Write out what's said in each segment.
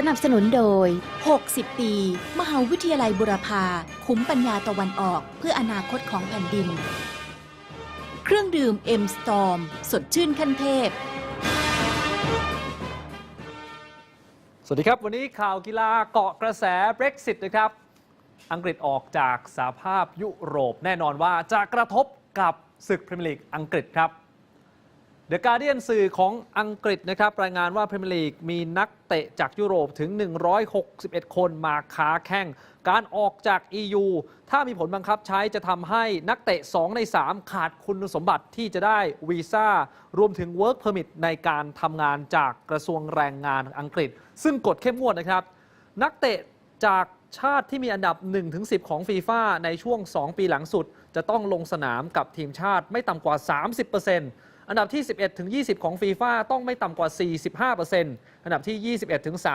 สนับสนุนโดย 60 ปี มหาวิทยาลัยบุรพา คุ้มปัญญาตะวันออก เพื่ออนาคตของแผ่นดิน เครื่องดื่ม M Storm สดชื่นขั้นเทพ สวัสดีครับ วันนี้ข่าวกีฬาเกาะกระแส Brexit นะครับ อังกฤษออกจากสหภาพยุโรปแน่นอนว่าจะกระทบกับศึกพรีเมียร์ลีกอังกฤษครับ เดอะการเดียนสื่อของอังกฤษนะครับ รายงานว่าพรีเมียร์ลีกมีนักเตะจากยุโรปถึง 161 คนมาค้าแข่ง การออกจาก EU ถ้ามีผลบังคับใช้จะทำให้นักเตะ 2 ใน 3 ขาดคุณสมบัติที่จะได้วีซ่า รวมถึง Work Permit ในการทำงานจากกระทรวงแรงงานอังกฤษ ซึ่งกฎเข้มงวดนะครับ นักเตะจากชาติที่มีอันดับ 1-10 ของฟีฟ่าในช่วง 2 ปีหลังสุด จะต้องลงสนามกับทีมชาติไม่ต่ำกว่า 30% อันดับที่ 11-20 ของฟีฟ่าต้องไม่ต่ำกว่า 45%อันดับที่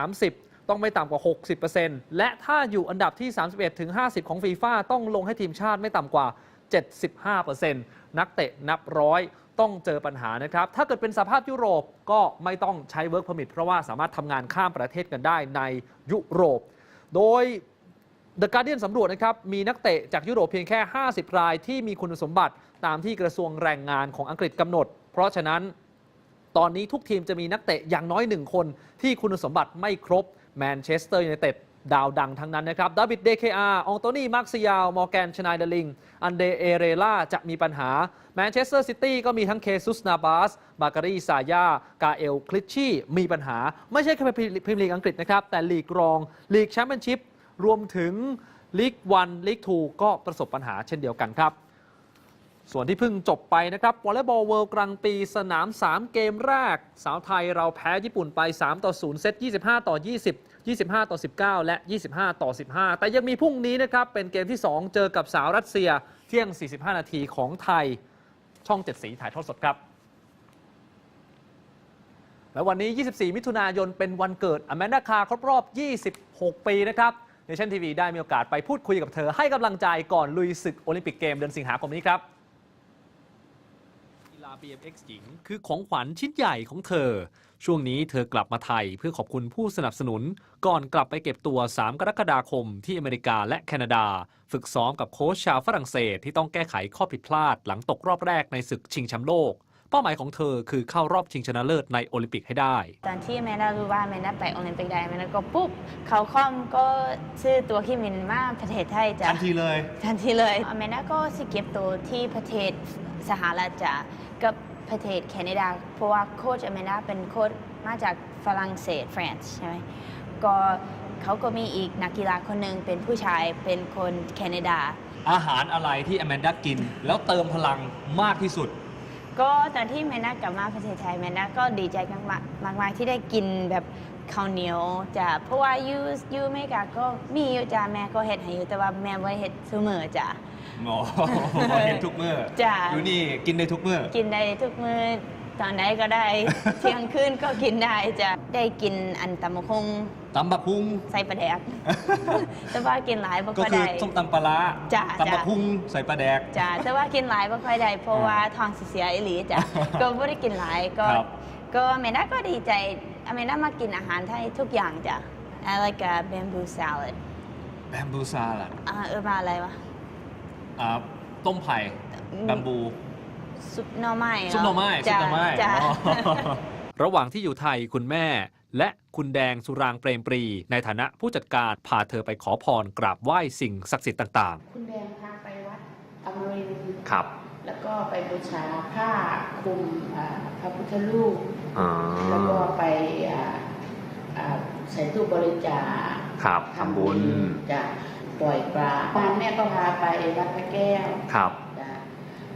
21-30 ต้องไม่ต่ำกว่า 60%และถ้าอยู่อันดับที่ 31-50 ของฟีฟ่าต้องลงให้ทีมชาติไม่ต่ำกว่า 75%นักเตะนับร้อยต้องเจอปัญหานะครับ ถ้าเกิดเป็นสภาพยุโรปก็ไม่ต้องใช้ Work Permit เพราะว่าสามารถทำงานข้ามประเทศกันได้ในยุโรป โดย The Guardian สำรวจนะครับ มีนักเตะจากยุโรปเพียงแค่ 50 รายที่มีคุณสมบัติตามที่กระทรวงแรงงานของอังกฤษกำหนด เพราะฉะนั้นตอนนี้ทุกทีมจะมีนักเตะอย่างน้อยหนึ่งคนที่คุณสมบัติไม่ครบแมนเชสเตอร์ยูไนเต็ดดาวดังทั้งนั้นนะครับ ดาวิด เดเคอาร์องโตนี่ มาร์คซิยาลมอร์แกน ชนายเดลิง อันเดเอเรล่า จะมีปัญหา แมนเชสเตอร์ซิตี้ก็มีทั้งเคซุส นาบาสบาการีซายา กาเอล คลิชชี่ มีปัญหา ไม่ใช่แค่พรีเมียร์ลีกอังกฤษนะครับ แต่ลีกรอง ลีกแชมเปี้ยนชิพ รวมถึงลีกวัน ลีกทู ก็ประสบปัญหาเช่นเดียวกันครับ ส่วนที่เพิ่งจบไปนะครับวอลเลย์บอลเวิลด์กลางปีสนาม 3 เกมแรก สาวไทยเราแพ้ญี่ปุ่นไป 3 ต่อ 0 เซต 25 ต่อ 20 25 ต่อ 19 และ 25 ต่อ 15 แต่ยังมีพรุ่งนี้นะครับ เป็นเกมที่ 2 เจอกับสาวรัสเซียเที่ยง 45 นาทีของไทยช่อง 7 สีถ่ายทอดสดครับ และวันนี้ 24 มิถุนายนเป็นวันเกิดอแมนดาคาครบรอบ 26 ปีนะครับเนชั่นทีวีได้มีโอกาสไปพูดคุยกับเธอให้กำลังใจก่อนลุยศึกโอลิมปิกเกมเดือนสิงหาคมนี้ครับ BMX หญิง คือของขวัญชิ้นใหญ่ของเธอ ช่วงนี้เธอกลับมาไทยเพื่อขอบคุณผู้สนับสนุน ก่อนกลับไปเก็บตัว 3 กรกฎาคมที่อเมริกาและแคนาดา ฝึกซ้อมกับโค้ชชาวฝรั่งเศสที่ต้องแก้ไขข้อผิดพลาดหลังตกรอบแรกในศึกชิงแชมป์โลกเป้าหมายของเธอคือเข้ารอบชิงชนะเลิศในโอลิมปิกให้ได้ ตอนที่แม่นารู้ว่าแม่นาไปโอลิมปิกได้แม่นาก็ปุ๊บเขาคอมก็ซื้อตัวคิมินมาประเทศไทยจ้ะทันทีเลย ทันทีเลยแม่นาก็สิเก็บตัวที่ประเทศสหรัฐจ้ะ กับประเทศแคนาดา เพราะว่าโค้ชแม่นาเป็นโค้ชมาจากฝรั่งเศสฝรั่งใช่ไหมก็เขาก็มีอีกนักกีฬาคนหนึ่งเป็นผู้ชายเป็นคนแคนาดา อาหารอะไรที่อแมนดากิน แล้วเติมพลังมากที่สุด ก็ตอนที่แม่นากลับมาประเทศไทยแม่นาก็ดีใจมากๆมากๆที่ได้กินแบบข้าวเหนียวจ้ะเพราะว่าอยูอยูอเมริกาก็มีอยู่จ้ะแม่ก็เฮ็ดให้อยู่แต่ว่าแม่ไม่เฮ็ดเสมอจ้ะอ๋อเห็นทุกมื้อจ้ะ อยู่นี่กินได้ทุกมื้อกินได้ทุกมื้อตอนไหนก็ได้ เที่ยงคืนก็กินได้จ้ะได้กินอันตำมะคงตำบักหุ่งใส่ปลาแดก แต่ว่ากินหลายบ่ก็ค่อยคือได้ ส้มตำปลาร้าจ้ะตำบักจ้ะหุ่งใส่ปลาแดก จ้ะแต่ว่ากินหลายบ่ค่อยได้เพราะว่าท้องสิเสียอีหลีจ้ะ ก็บ่ได้กินหลายก็ ครับ ก็แม่นาก็ดีใจ แม่นามากินอาหารไทยทุกอย่างจ้ะ I like a bamboo salad แบมบูซาลัดอ่าเออมาอะไรวะ อ่าต้มไผ่อืมแบมบู ซุปหน่อไม้เซุปหน่อไม้ซุปจ้ะหน่อไม้จ้ะอ๋อ ระหว่างที่อยู่ไทยคุณแม่ และคุณแดงสุรางเปรมปรี ในฐานะผู้จัดการพาเธอไปขอพรกราบไหว้สิ่งศักดิ์สิทธิ์ต่างคุณแดงพาไปวัดอมรินทร์ๆ ครับแล้วก็ไปบูชาผ้าคลุมอ่าพระพุทธรูป แล้วก็ไปอ่าอ่าใส่ตู้บริจาคครับจะปล่อยปลาบ้านแม่ก็พาไปวัดพระแก้วครับจ้ะ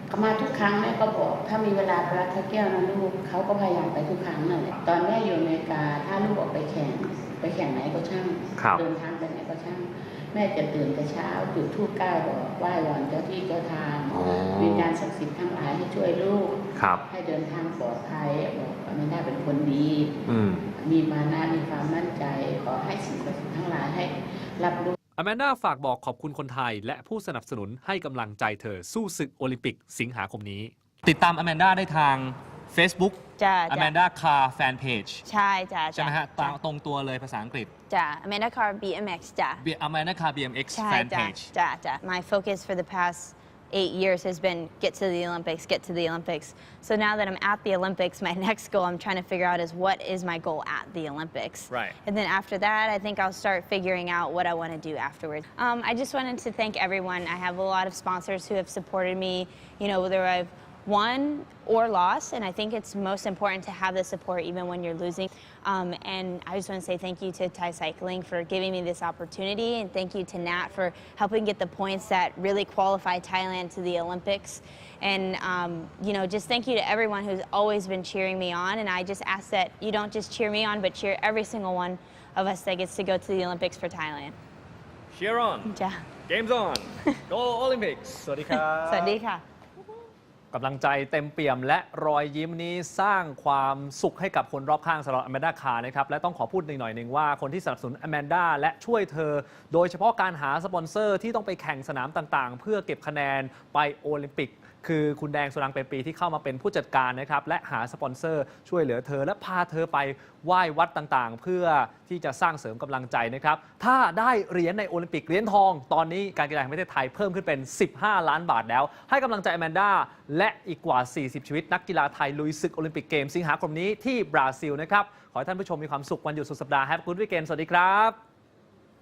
เขามาทุกครั้งแม่ก็บอก ถ้ามีเวลาไปวัดพระแก้วนะลูกเขาก็พยายามไปทุกครั้งนั่นแหละตอนแม่อยู่อเมริกาถ้าลูกออกไปแข่งไปแข่งไหนก็ช่างครับเดินทางไปไหนก็ช่าง แม่จะตื่นแต่เช้าจุดธูปเก้าดอกไหว้วอนเจ้าที่เจ้าทางวิญญาณศักดิ์สิทธิ์ทั้งหลายให้ช่วยลูก ครับ ให้เดินทางปลอดภัยบอกว่าไม่ได้เป็นคนดี อืม มีมานะมีความมั่นใจ ขอให้สิ่งศักดิ์สิทธิ์ทั้งหลายให้รับรู้ อแมนดาฝากบอกขอบคุณคนไทย และผู้สนับสนุนให้กำลังใจเธอสู้ศึกโอลิมปิกสิงหาคมนี้ ติดตามอแมนดาได้ทาง Facebook จ้ะ Amanda Car Fan Page ใช่จ้ะ ใช่ไหมฮะ จ้ะ ตามตรงตัวเลยภาษาอังกฤษ จ้ะ Amanda Car BMX จ้ะ B- Amanda Car BMX ใช่ Fan จ้ะ Page จ้ะจ้ะ My focus for the past eight years has been get to the Olympics, get to the Olympics. So now that I'm at the Olympics, my next goal I'm trying to figure out is what is my goal at the Olympics. Right. And then after that, I think I'll start figuring out what I want to do afterwards. Um, I just wanted to thank everyone. I have a lot of sponsors who have supported me, you know, whether I've won or lost, and I think it's most important to have the support even when you're losing. Um, and I just want to say thank you to Thai Cycling for giving me this opportunity, and thank you to Nat for helping get the points that really qualify Thailand to the Olympics. And um, you know, just thank you to everyone who's always been cheering me on. And I just ask that you don't just cheer me on, but cheer every single one of us that gets to go to the Olympics for Thailand. Cheer on Ja. Games on Go Olympics สวัสดีครับ สวัสดีค่ะ กำลังใจเต็มเปี่ยมและรอยยิ้มนี้สร้างความสุขให้กับคนรอบข้างสำหรับอแมนดาคาร์นะครับและต้องขอพูดหน่อยหนึ่งว่าคนที่สนับสนุนอแมนดาและช่วยเธอ โดยเฉพาะการหาสปอนเซอร์ที่ต้องไปแข่งสนามต่างๆ เพื่อเก็บคะแนนไปโอลิมปิก คือคุณแดงสุรังเป็นปีที่เข้ามาเป็นผู้จัดการนะครับและหาสปอนเซอร์ช่วยเหลือเธอ และพาเธอไปไหว้วัดต่างๆ เพื่อที่จะสร้างเสริมกำลังใจนะครับถ้าได้เหรียญในโอลิมปิกเหรียญทอง ตอนนี้การกีฬาแห่งประเทศไทยเพิ่มขึ้นเป็น 15 ล้านบาทแล้ว ให้กำลังใจอแมนด้าและอีกกว่า 40 ชีวิต นักกีฬาไทยลุยศึกโอลิมปิกเกมสิงหาคมนี้ที่บราซิลนะครับขอให้ท่านผู้ชมมีความสุขวันหยุดสุดสัปดาห์แฮปปี้กูดวีเกนสวัสดีครับ